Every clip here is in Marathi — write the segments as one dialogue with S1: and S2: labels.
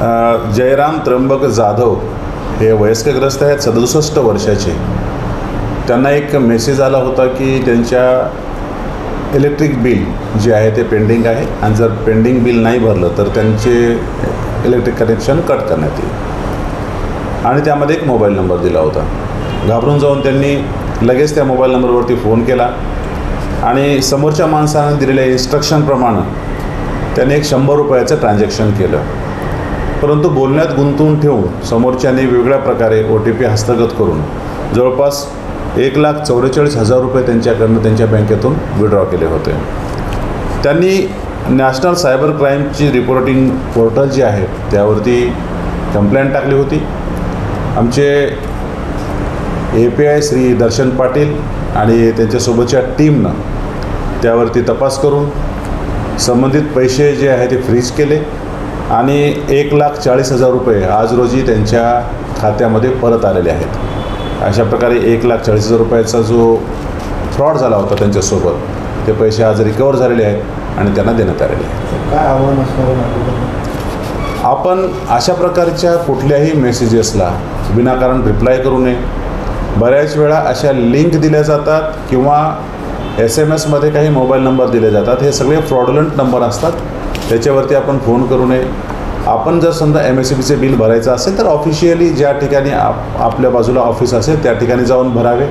S1: जयराम त्र्यंबक जाधव हे वयस्कग्रस्त आहेत सदुसष्ट वर्षाचे. त्यांना एक मेसेज आला होता की त्यांच्या इलेक्ट्रिक बिल जे आहे ते पेंडिंग आहे आणि जर पेंडिंग बिल नाही भरलं तर त्यांचे इलेक्ट्रिक कनेक्शन कट करण्यात येईल. आणि त्यामध्ये एक मोबाईल नंबर दिला होता. घाबरून जाऊन त्यांनी लगेच त्या मोबाईल नंबरवरती फोन केला आणि समोरच्या माणसानं दिलेल्या इन्स्ट्रक्शनप्रमाणे त्याने एक शंभर रुपयाचं ट्रान्झॅक्शन केलं. परंतु बोलण्यात गुंतवून ठेवून समोरच्याने वेगळ्या प्रकारे ओ टी पी हस्तगत करून जवळपास एक लाख चौवेचाळीस हजार रुपये त्यांच्याकडनं त्यांच्या बँकेतून विड्रॉ केले होते. त्यांनी नॅशनल सायबर क्राईमची रिपोर्टिंग पोर्टल जे आहे त्यावरती कंप्लेंट टाकली होती. आमचे A P I Shri Darshan Patil आणि त्यांच्यासोबतच्या टीमनं त्यावरती तपास करून संबंधित पैसे जे आहे ते फ्रीज केले. आणि एक लाख चाळीस हजार रुपये आज रोजी त्यांच्या खात्यामध्ये परत आलेले आहेत. अशा प्रकारे एक लाख चाळीस हजार रुपयाचा जो फ्रॉड झाला होता त्यांच्यासोबत ते पैसे आज रिकवर झालेले आहेत आणि त्यांना देण्यात आलेले आहेत.
S2: काय आव्हान असणार?
S1: आपण अशा प्रकारच्या कुठल्याही मेसेजेसला विनाकारण रिप्लाय करू नये. बऱ्याच वेळा अशा लिंक दिल्या जातात किंवा एस एम एसमध्ये काही मोबाईल नंबर दिले जातात. हे सगळे फ्रॉडुलंट नंबर असतात. त्याच्यावरती आपण फोन करू नये. आपण जर समजा एम एस सी बीचे बिल भरायचं असेल तर ऑफिशियली ज्या ठिकाणी आप आपल्या बाजूला ऑफिस असेल त्या ठिकाणी जाऊन भरावे.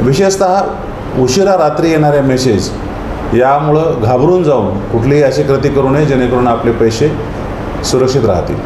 S1: विशेषतः उशिरा रात्री येणारे मेसेज यामुळं घाबरून जाऊन कुठलीही अशी कृती करू नये जेणेकरून आपले पैसे सुरक्षित राहतील.